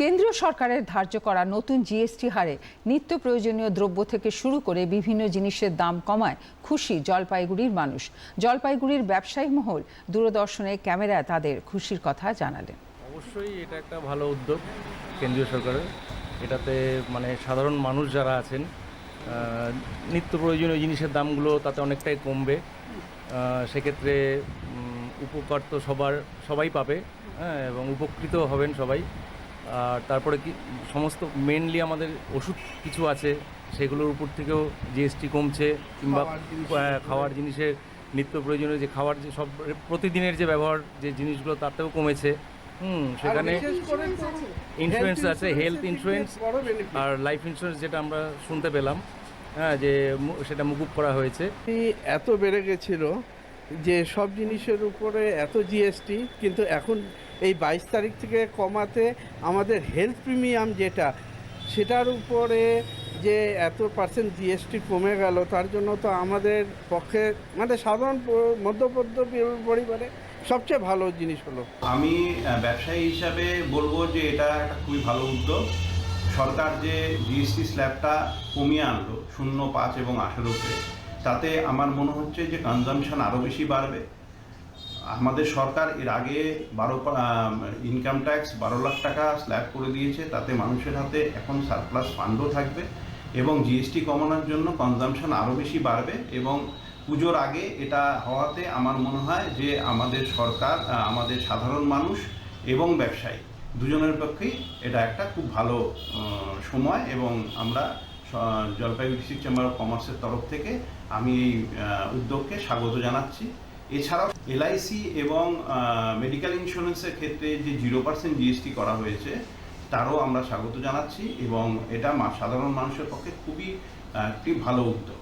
কেন্দ্রীয় সরকারের ধার্য করা নতুন জিএসটি হারে নিত্য প্রয়োজনীয় দ্রব্য থেকে শুরু করে বিভিন্ন জিনিসের দাম কমায় খুশি জলপাইগুড়ির মানুষ। জলপাইগুড়ির ব্যবসায়ী মহল দূরদর্শনে ক্যামেরায় তাদের খুশির কথা জানালেন। অবশ্যই এটা একটা ভালো উদ্যোগ কেন্দ্রীয় সরকারের। এটাতে মানে সাধারণ মানুষ যারা আছেন নিত্য প্রয়োজনীয় জিনিসের দামগুলো তাতে অনেকটাই কমবে। সেক্ষেত্রে উপকার তো সবার, সবাই পাবে হ্যাঁ এবং উপকৃত হবেন সবাই। আর তারপরে কি সমস্ত মেনলি আমাদের ওষুধ কিছু আছে সেগুলোর উপর থেকেও জিএসটি কমছে কিংবা খাওয়ার জিনিসের নিত্য প্রয়োজনীয় যে খাওয়ার যে সব প্রতিদিনের যে ব্যবহার যে জিনিসগুলো তাতেও কমেছে। হুম সেখানে ইন্স্যুরেন্স আছে। হেলথ ইন্স্যুরেন্স আর লাইফ ইন্স্যুরেন্স যেটা আমরা শুনতে পেলাম হ্যাঁ যে সেটা মুকুব করা হয়েছে। এত বেড়ে গেছিল যে সব জিনিসের উপরে এত জিএসটি কিন্তু এখন এই বাইশ তারিখ থেকে কমাতে আমাদের হেলথ প্রিমিয়াম যেটা, সেটার উপরে যে এত পার্সেন্ট জিএসটি কমে গেল, তার জন্য তো আমাদের পক্ষে মানে সাধারণ মধ্যবিত্ত পরিবারে সবচেয়ে ভালো জিনিস হলো। আমি ব্যবসায়ী হিসাবে বলব যে এটা একটা খুবই ভালো উদ্যোগ। সরকার যে জিএসটি স্ল্যাবটা কমিয়ে আনলো, শূন্য পাঁচ এবং আঠেরোতে, তাতে আমার মনে হচ্ছে যে কনজামশন আরও বেশি বাড়বে। আমাদের সরকার এর আগে বারো ইনকাম ট্যাক্স বারো লাখ টাকা স্ল্যাব করে দিয়েছে, তাতে মানুষের হাতে এখন সারপ্লাস ফান্ডও থাকবে এবং জিএসটি কমানোর জন্য কনজামশন আরও বেশি বাড়বে এবং পুজোর আগে এটা হওয়াতে আমার মনে হয় যে আমাদের সরকার আমাদের সাধারণ মানুষ এবং ব্যবসায়ী দুজনের পক্ষেই এটা একটা খুব ভালো সময় এবং আমরা জলপাইগুড়ি ডিস্ট্রিক্ট চেম্বার অফ কমার্সের তরফ থেকে আমি এই উদ্যোগকে স্বাগত জানাচ্ছি। এছাড়াও এলআইসি এবং মেডিকেল ইন্স্যুরেন্সের ক্ষেত্রে যে জিরো পার্সেন্ট জিএসটি করা হয়েছে, তারও আমরা স্বাগত জানাচ্ছি এবং এটা সাধারণ মানুষের পক্ষে খুবই একটি ভালো উদ্যোগ।